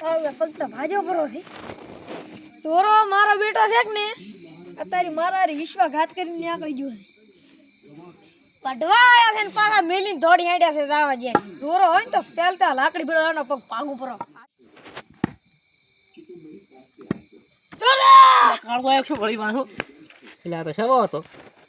પગ તો ભાજો પરો છે. ચોરો મારો બેટો છે ને અત્યારે મારા વિશ્વાઘાત કરીને નીકળી ગયો કઢવા આયા છે ને પાછા મેલીને દોડી આડ્યા છે દાવા જે ચોરો હોય ને તો પેલતા લાકડી ભેળો એનો પગ ભાગું પરો કાળકો એકસો વળી પાછો? એટલે આ તો હતો.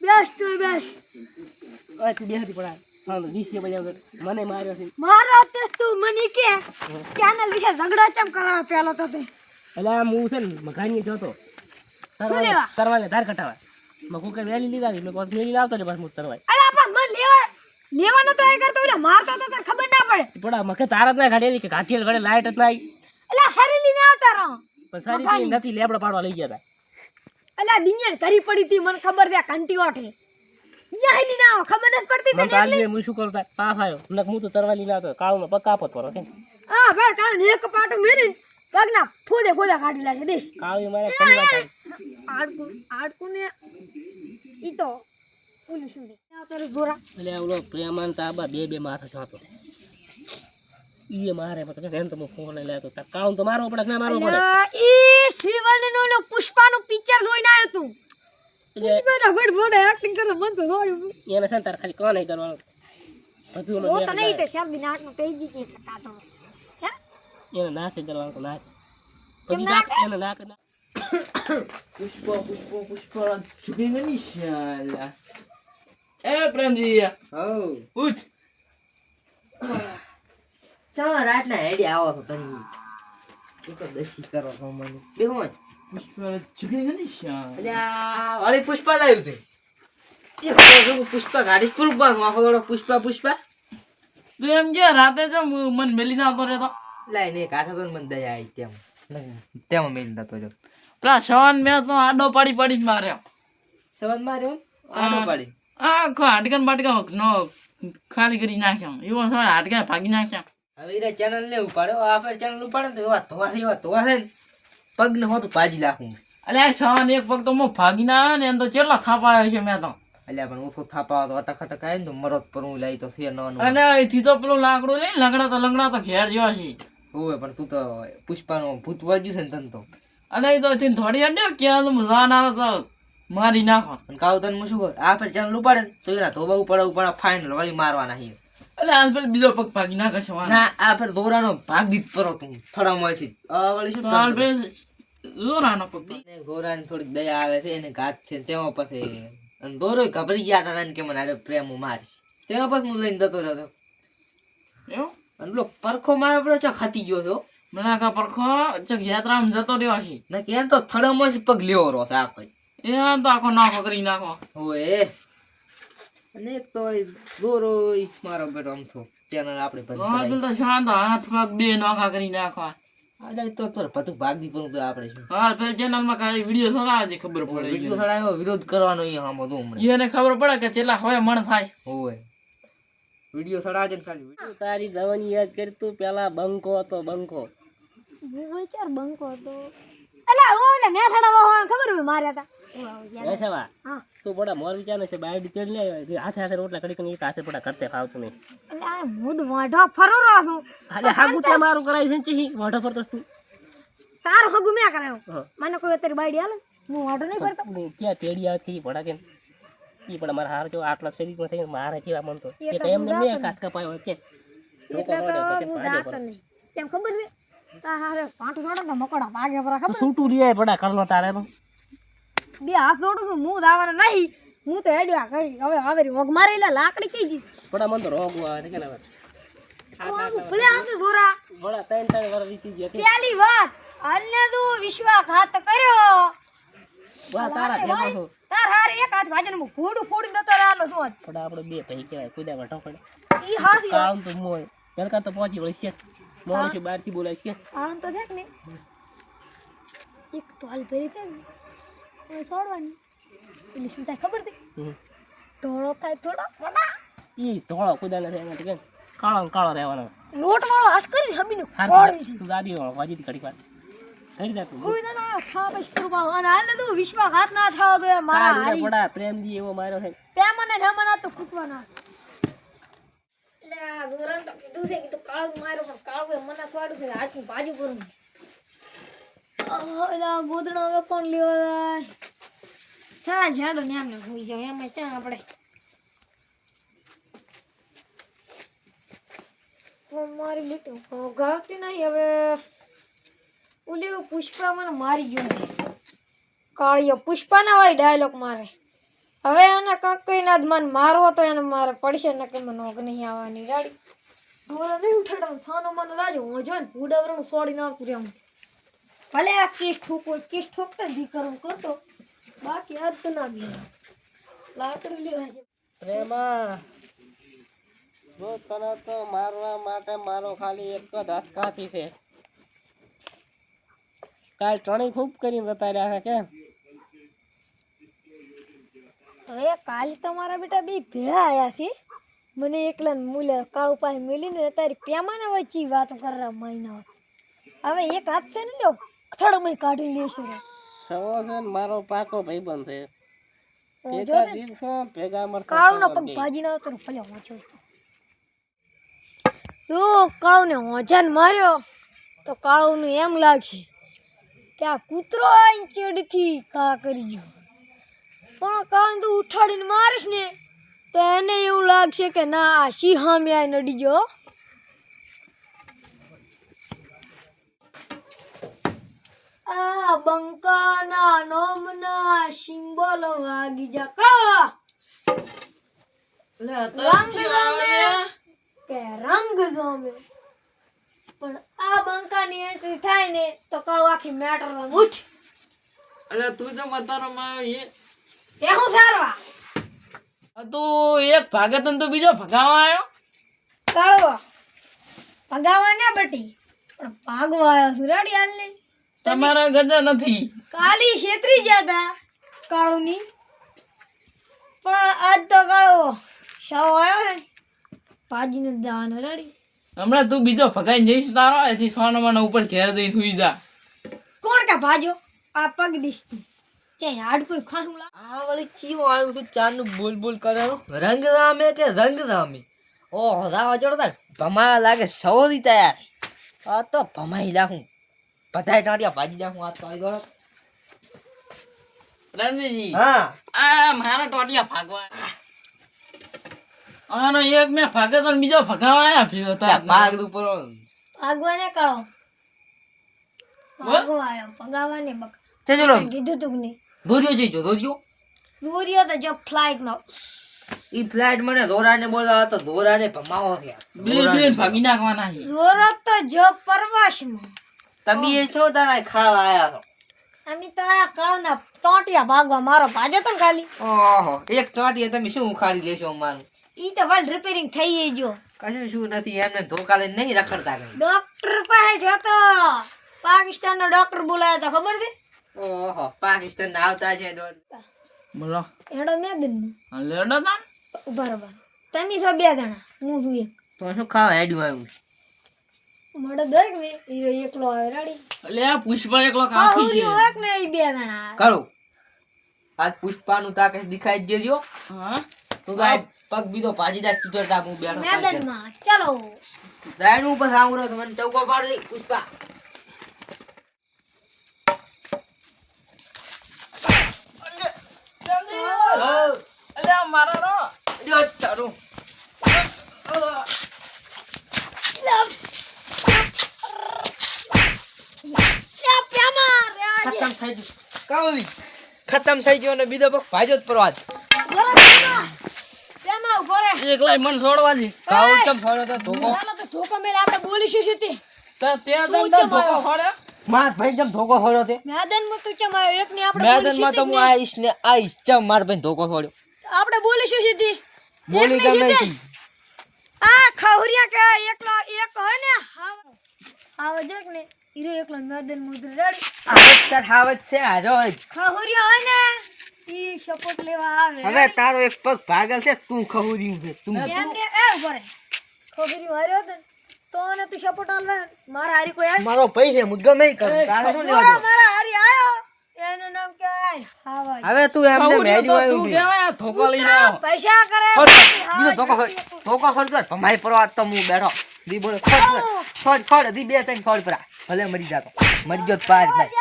બેસ તું બેસ. આ. તું બેસતી પડા હા નીચે બજાવ મને માર્યો છે. મારો તે તું મને કે ચેનલ વિશે ઝઘડા ચમ કરાવે પેલો તો તે? એટલે હું છે ને મઘાની જોતો? તરવાલે ધાર કટાવા મકુ કુકર વેલી લીધા હતી મેં કોઈ મેલી લાવતો ને બસ હું તરવાય અલા પણ મન લેવા લેવાનો તો એ કરતો એટલે મારતો તો તને ખબર ના પડે. પડા મકે તારા જ ના ઘડેલી કે કાઠીલ ઘડે લાઈટ જ નાઈ અલા હરેલી ને આવતા રહો. પણ સારી નથી લેબડો પાડવા લઈ ગયા હતા અલા દિનિયર સરી પડી તી મને ખબર છે ઘંટી ઓઠે યા હેલી ના ખબર નથી પડતી મને તને તો હું શું કરતા પાસ આવ્યો. નક હું તો તરવાલી લાવતો કાળુનો પગ કાપત પરો કે હા ભાઈ કાલે એક પાટો મેરીને પગના ફોદે ફોદા કાઢી લાગે દે. કાળી મારે થાય. આડકું ને ઈ તો શું આ તારું દોરા એટલે ઓલો પ્રેમાન તો બે બે માથો છાતો ઈએ મારે મત કે એમ તો ફોન લઈ લેતો કાઉન તો મારવો પડે ના મારવો પડે? ઈ શ્રીવલ્લી નો ઓલો પુષ્પાનું પિક્ચર જોઈને આવ્યો તું. પુષ્પાના ગોડ ગોડ એક્ટિંગ કરે મન તો જોયું એને છે ને તારે ખાલી કોણ નહીં કરવાનું? બધું ઓ તો નહીં તો શબ્દ નાકમાં કહી દીધી છે કાંટો એને નાખે કરવાનું તો નાખ. કેમ પછી એને નાખ નાખ. પુષ્પ પુષ્પ પુષ્પ. ઝૂકી ગઈ શાલા. એ પ્રેમજી હો ઉઠ. ચાલો રાતના હેડી આવો તો તમે. દસી કરો મને. પુષ્પ લાવ્યું છે. છું, પુષ્પા? ગાડી પુષ્પા માફો પુષ્પા પુષ્પા? તું એમ કે રાતે જો મન મેલી ના આવતો રહેતો લાઈ ને કાકા તો મને દયા આવી તેમ. તેમાં મેલ નતો જો પેલા સવાન મેં તો આડો પાડી પાડી જ માર્યો? માર્યો આડો પાડી. આખો હાડકન બાટકા નો ખાલી કરી નાખ્યા. એવો સવાલ હાડકા ભાગી નાખ્યા. હવે ચેનલ ને ઉપાડ્યો આ પર ચેનલ ઉપાડે તો એવા છે એવા ધોવા છે ને. પગ ને હોતું પાજી લાખું એટલે આ એક પગ તો મો ભાગી ના આવ્યો ને એમ તો કેટલા થાપા આવ્યો છે મેં તો. અલ્યા પણ ઓછો થાપા તો અટક અટક આવે ને તો મરદ પર હું લઈ તો ફેર નો અને અહીંથી તો પેલું લાકડું લઈ લંગડા તો લંગડા તો ઘેર જેવા છે. ઓવે પણ તું તો પુષ્પાનો ભૂત વાગ્યું છે ને તને તો. અને એ તો અહીંથી થોડી હટે ક્યાં તો જાન આવે તો મારી નાખો. કાવ તને હું શું કરું આ ફેર ચેનલ ઉપાડે ને તો એના ધોબા ઉપાડે ઉપાડે ફાઇનલ વળી મારવાના છે. એટલે આ પેલો બીજો પગ ભાગી નાખે સવાન ના આ ફેર દોરાનો ભાગ દીધ પરો તું. થોડા છે આ વળી શું જોરાનો પગ એને થોડીક દયા આવે છે એને ઘાત છે. તેમાં પછી અને દોરો ગભરી ગયા હતા ને કે મને અરે પ્રેમ હું મારીશ તેમાં પછી હું લઈને જતો રહ્યો હતો એવું? અને પેલો પરખો મારે પેલો ચો ખાતી ગયો છો મને આખા પરખો ચક યાત્રામાં જતો રહ્યો છે. ને કે તો થડમ જ પગ લેવો રહો છે આખો. એ તો આખો નાખો કરી નાખો. હોય અને એક તો દોરો મારો બેટો આમ થો. ચેનલ આપણે હાથ પગ બે નાખા કરી નાખવા. આ તો તો બધું ભાગી પણ તો આપણે હા પેલ ચેનલમાં ખાલી વીડિયો ચલાવે છે ખબર પડે વીડિયો થડાયો વિરોધ કરવાનો ઈ હમણાં. એને ખબર પડે કે ચેલા હોય મણ થાય. ઓએ વીડિયો થડાજે ને ખાલી. તું તારી જવાની યાદ કરી પેલા બંકો હતો બંકો. વિચાર બંકો તો અલા ઓ એટલે મેં થડાવા હોવાનું ખબર હોય માર્યા તા? એ સવા હા. તું પડા મોર વિચાર છે બાય ડીટેલ લે હાથે હાથે રોટલા કડી કરી હાથે પડા કરતે નહીં. એટલે આ મૂડ વાઢો ફરો રહો છું એટલે હાગુ તે મારું કરાય છે ચી વાઢો ફરતો તું. તાર હગું મેં કરાયો. મને કોઈ અત્યારે બાઈડી હાલે? હું વાઢો નહીં કરતો ક્યાં તેડી આવતી પડા કેમ ઈ પણ મારા હાર જો આટલા શરીરમાં થઈ મારે કેવા મન તો કે એમને મેં કે. તો ખબર છે? ખબર સૂટું પડા કરનો તારે બે હાથ જોડું છું હું દાવાનો નહીં. હું તો હેડ્યા કરી હવે હવે વગ મારી લે લાકડી કઈ ગઈ? પડા મન તો રોગ આવે કે ના ભલે આ તો જોરા. પડા ત્રણ ત્રણ વાર વીતી ગયા પેલી વાત અન્ય તું વિશ્વાસઘાત કર્યો. વાહ તારા ફેમસ છો. તાર હારે એક હાથ ભાજન મુ ફોડું ફોડી દતો રહેલો છું પડા આપણે બે ભાઈ કહેવાય કુદા વાટો પડે ઈ હાથી કામ તો મોય. પેલકા તો પહોંચી વળી છે. મોણ છે બહારથી બોલાય છે. આમ તો દેખ ને. એક તો હાલ ભરી છે ને. છોડવાની એટલે શું થાય ખબર છે. ઢોળો થાય થોડો. ઈ ધોળો કુદાલા થાય એમાં કે કાળો કાળો રહેવાનો. લોટ વાળો હાથ કરી હમીને. હાથ તું દાદી વાળો વાજી ઘડી વાત કરી દે તું. કોઈ ના ના ખા બસ કરવા અને હાલ તું વિશ્વાસઘાત ના થાવ તો મારા હારી. પડા પ્રેમજી એવો માર્યો છે. તે મને ને મને તો ખૂટવાના. એટલે ગોરાને તો કીધું છે કે કાળું માર્યો પણ કાળું મને સ્વાડું છે હાથની બાજુ કરું આ ગોદડો હવે કોણ લેવા જાય સા જાડો ને આમને હોઈ જાવ એમાં ચા આપણે? પણ મારી લીટું ગાવતી નહીં હવે ઓલી પુષ્પા મને મારી ગયો કાળીઓ પુષ્પા પુષ્પાના વાળી ડાયલોગ મારે. હવે એને કંકઈ ના જ મને મારવો તો એને મારે પડશે ને કે મને ઓગ નહીં આવવાની. રાડી? દોરા નહીં ઉઠાડવાનું. થાનો મને લાજો હું જો ને ઉડાવરણ છોડીને આવતું રહેવું. ભલે આ કેસ ઠોકો કેસ ઠોકતા દીકરો કરું કરતો. બાકી આજ તો ના બી લાકડી લેવા છે. પ્રેમા જો તને તો મારવા માટે મારો ખાલી એક જ હાથ કાપી છે. કાલ ત્રણેય ખૂબ કરીને જતા રહ્યા છે કે હવે કાલે તમારા બેટા બે ભેળા આયા છે. મને એકલા મૂલે કાળુ પાસે મેલીને તારી પેમાના વચ્ચે વાતો કરવા મહિના. હવે એક હાથ છે ને લ્યો થડમાં કાઢી લેશે સવો છે ને મારો પાકો ભાઈબંધ છે. ભેગા. દિવસો ભેગા મરતા કાળુનો પણ ભાજી ના તો ભલે વાંચો તો કાળુને હોંચાને માર્યો? તો કાળુનું એમ લાગશે કે આ કૂતરો ચેડથી કા કરી ગયો. પણ કાન તું ઉઠાડીને મારીશ ને તો એને એવું લાગશે કે ના આ સિંહ સામે આઈને નડી ગયો? આ બંકાના નોમના સિમ્બોલ વાગી જા. કા? રંગ જામે કે રંગ જામે પણ આ બંકાની એન્ટ્રી થાય ને તો કાળું આખી મેટર ઉઠ અલ્યા તું જો મતારો માં એ હું સારવા તું એક ભાગે તને તો બીજો ભગાવા આવ્યો ભગાવા ના બટી. પણ ભાગવા આવ્યો છું હાલ ને તમારા ગજા નથી. કાલી છેતરી જતા કાળુની. પણ આજ તો કાળો શાવ આવ્યો ને ભાજીને દાવાનો રેડી. હમણાં તું બીજો ભગાઈને જઈશ તારો એથી સોનો ઉપર ઘેર દઈ સુઈ જા. કોણ કે ભાજો આ પગ દીશ તું. ક્યાંય હાડકું ખાસું લાગ આ વળી ચીવો આવ્યું છે ચારનું બોલ બોલ કરવાનું. રંગ રામે કે રંગ રામે ઓહો રાવા જોડો તાર. લાગે સૌરી તૈયાર. આ તો ભમાઈ લાખું. બધાય ટાંટિયા ભાજી આ તો ગયો હા. આ મારા ટોટિયા ભાગવા. આનો એક મેં ભાગે તો બીજો ભગાવા ભેગો તાર ત્યાં ભાગ ઉપર ભાગવાને કાળો. ભાગવા આવ્યો ભગાવાને બક તે કીધું તું નહીં. દોર્યો જઈજો દોર્યો. દૂરિયો તો જો ફ્લાઇટમાં ઈ ફ્લાઇટ મને દોરાને બોલાવા તો ધોરાને ભમાવો છે. બિલ બિલ ભાગી નાખવાના છે. જોરો તો જો પરવાશમાં. તમે એ છો તારા ખાવા આયા છો. અમે તો આ કાળના ટોટિયા ભાગવા મારો ભાજે તો ખાલી. ઓહો એક ટોટિયા તમે શું ઉખાડી લેશો મારું ઈ તો વાલ રિપેરિંગ થઈ ગયો કશું શું નથી એમને ધોકા લઈને નહીં રખડતા ડોક્ટર પાસે જતો. પાકિસ્તાનનો ડોક્ટર બોલાયા તો ખબર છે? ઓહો પાકિસ્તાન આવતા છે દોડ બોલો. એડો મેગન આ લેડો તા ઊભા રહો તમે છો બે જણા હું છું એક. તો શું ખાવા હેડ્યું આવ્યું? મળે દોઈક ને ઈ એકલો આવે રેડી. એટલે પુષ્પા એકલો ને ઈ બે જણા કરો. આજ પુષ્પાનું તાકે દેખાઈ દેજો હા. તું આ પગ બીજો પાજી તું હું બેઠો મેદાનમાં ચાલો. દાયનું ઉપર સાંભળો તો મને ચૌકો પાડ દે પુષ્પા ઓ, રો. લ્યો તારું. રેડી ખતમ થઈ ગયું. કાવલી ખતમ થઈ ગયો અને બીજો પગ ભાજો જ પરવાજ એકલાય મન છોડવા છે કાવ ચમ ફરો તો ધોકો. ધોકો મેલ. આપણે બોલીશું શું તે? તો ત્યાં ધોકો? માર ભાઈ ધોકો ફરો તે. મેદાનમાં તું ચમ આવ્યો? એક ને આપણે મેદાનમાં તો હું આઈશ ને આઈશ ચમ માર ભાઈ ધોકો ફોડ્યો. આપણે બોલીશું સીધી? બોલી ગમે છે. આ ખવરિયા કે એકલો એક હોય ને હાવ. જો ને હીરો એકલો મેદન મુદ્ર રડી. આવત તાર હાવત છે હારો ખવરિયા હોય ને ઈ સપોર્ટ લેવા આવે. હવે તારો એક પગ ભાગલ છે તું ખવર્યું છે તું. એમને એ ઊભો રે ખવરિયો હાર્યો તો તો ને તું સપોર્ટ આલવા. મારા હારી કોઈ આવે? મારો ભાઈ છે મુદ્દો નહીં કરું તારો શું લેવા મારા હારી આયો. એનું નામ કહેવાય હાવા તું એમને આવું મેડી તો. કહેવાય આ ધોકો લઈને આવ્યો. પૈસા કરે બીજો ધોકો. ધોકો ખોટ કર. ભમાઈ પરવા તો હું બેઠો. દી બોલે ખોટ કર. ખોટ. દી બે ત્રણ ખોટ પરા. ભલે મરી જાતો. મરી ગયો પાર ભાઈ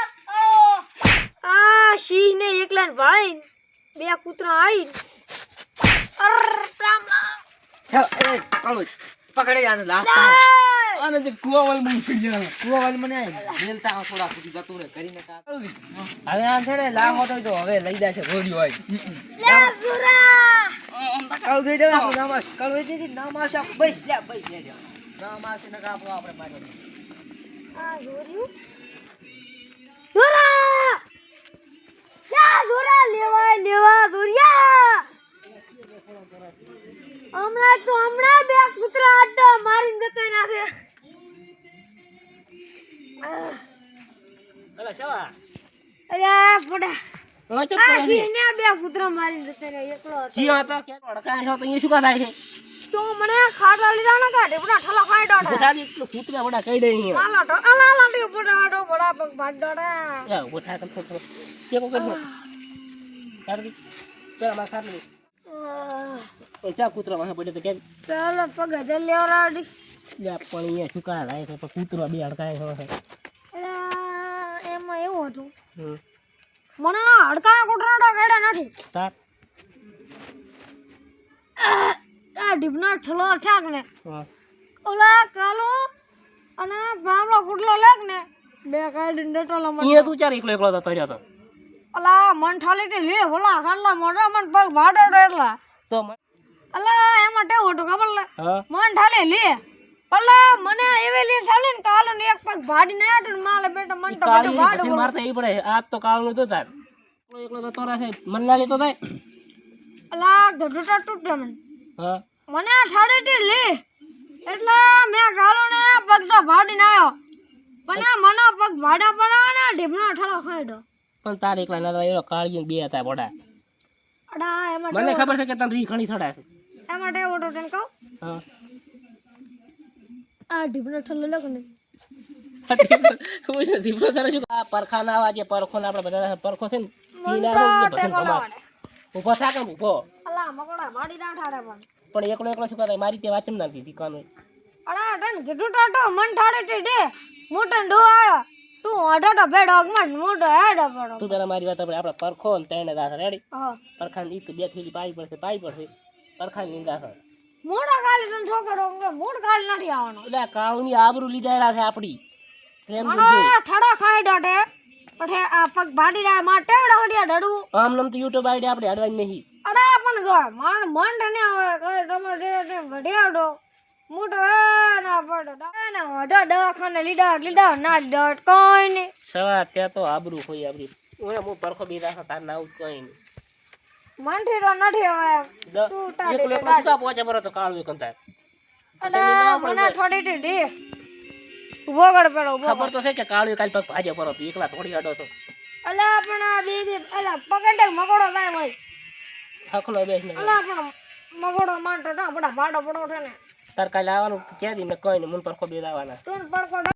આ સિંહ ને એકલા ને બે કૂતરા આવીને અર કામ. પકડી આને લાસ્ટ આને જે કુવાવાળી મને થઈ ગયા. કુવાવાળી મને મેલતા થોડા સુધી જતું રહે કરીને. હવે આ છે ને તો જો હવે લઈ જાય છે ઘોડીઓ આવી. લે સુરા કાળું દે દે આપણું નામ આવશે. કાળું દે, નામ આવશે બસ, લે, બસ, લે. નામ આવશે ને કાપો આપણે પાછળ. આ જોર્યું સુરા હવે ચૂપ આ કરો સિંહ ને બે કૂતરા મારી જતા રહ્યા એકલો હતો. જીઓ હતો કે અડકાય છો તો અહીંયા શું છે? તો મને ખાટા લીધા ના કાઢે પડા ઠલા ખાઈ ડોડા વડા કહી દે અહીંયા? આલા તો આલા આલા ટી પડા આડો પડા પગ ભાડ ડોડા યા ઊભો કમ થોડો કે કો કરજો કાઢી ચલ અમાર ખાટ લે ચા કૂતરા વાહે પડે તો કે ચાલો પગ હજાર લેવરાડી લે પણ એ શું કા થાય છે પણ કૂતરા બે અડકાય છે. એમાં એવું હતું. હમ. મને હડકા કૂતરાડા કાઢ્યા નથી. તાર. આ ઢીબનો ઠલો ઠાક ને. ઓલા કાલો અને ભામલો કુટલો લેક ને. બે કાઢીને ડટોલો મને અહીંયા તું ચાર એકલો એકલો તો તર્યા તો ઓલા મન ઠાલી તે લે ઓલા ખાલા મોઢા મન પગ ભાડો એટલા. તો અલા એમાં ટેવું હતું ખબર લે? મન ઠાલે લે. પલ્લા મને એવી લે ચાલે ને કાલો ને એક પગ ભાડી ને આટું માલે બેટા મન તો બધું ભાડું મારતા એ પડે. આજ તો કાળું તો તાર. એકલો તો તોરા છે. મન લાગે તો થાય અલા ગઢુટા તૂટે મને. હા. મને આ સાડી તે લે. એટલે મેં ગાલો ને પગ તો ભાડી ના આવ્યો પણ આ મને પગ ભાડા પડાવે ને ઢીબનો ઠળો ખાઈ પણ તાર એકલા ના એવો કાળગી બે હતા પડા અડા એમાં મને ખબર છે કે તને રી ઘણી થડા છે. એમાં ટેવો તને કહું? હા. આ ઢીબનો ઠલ્લો લગ ને. દીપડો તારે શું આ પરખા ના આવા જે પરખો ને આપણે બધા પરખો છે ને ઈ મને ના તો આવે ને ટેકો ભજન લાવડે. કમાડ. ઊભો થા કેમ ઊભો? અલા મકોડા ભાડી ના ઠાડે પણ. પણ એકલો એકલો શું કરે મારી તે વાંચમ તને કીધું ટાટો મન ઠાડે તે મોટો ડો આયો તું મોટો હેડો પડો. તું પેલા મારી વાત આપણે આપણે પરખો ને તેને દાસ રેડી હા. પરખા ઈ તો બે થેલી પાઈ પડશે પાઈ પડશે. પરખા ની દાસ મોટા ખાલી તને છોકરો મોટ ખાલી નથી આવવાનો. એટલે કાવની આબરૂ લીધેલા છે આપડી પ્રેમ કરજો ઠડા ખાઈ ડોટે પછી આ પગ ભાડી ના માં ટેવડા હડિયા ડડું આમ નમ તો યુટ્યુબ આઈડી આપણે હડવાની નહીં. અડા પણ ગો માણ મંડ ને હવે કઈ તમે ડે ડે વઢિયાડો મોટો ના પડો. ને વઢો દવાખાને લીધા લીધા ના લીધા કોઈ નહીં. સવા ત્યાં તો આબરૂ હોય આપડી ઓય હું પરખો બી રાખા તાર ના આવું કઈ નહીં. મનથી તો હવે. તું એકલો એકલો શું કામ તો કાળું થાય અડા મને થોડી ટી વગડ ઊભો ખબર તો છે કે કાળું કાલ પગ ભાજે પર તું એકલા થોડી અડો છો. અલા પણ આ બે બે અલા પકડે મકોડો લાય હોય. હખલો બેસ ને. અલા પણ મકોડો માંટો ના બડા ભાડો પડો છે ને. તાર કાલ આવવાનું ક્યાં દી મેં કઈ ને મુન પરખો બી આવવાના તું પડકો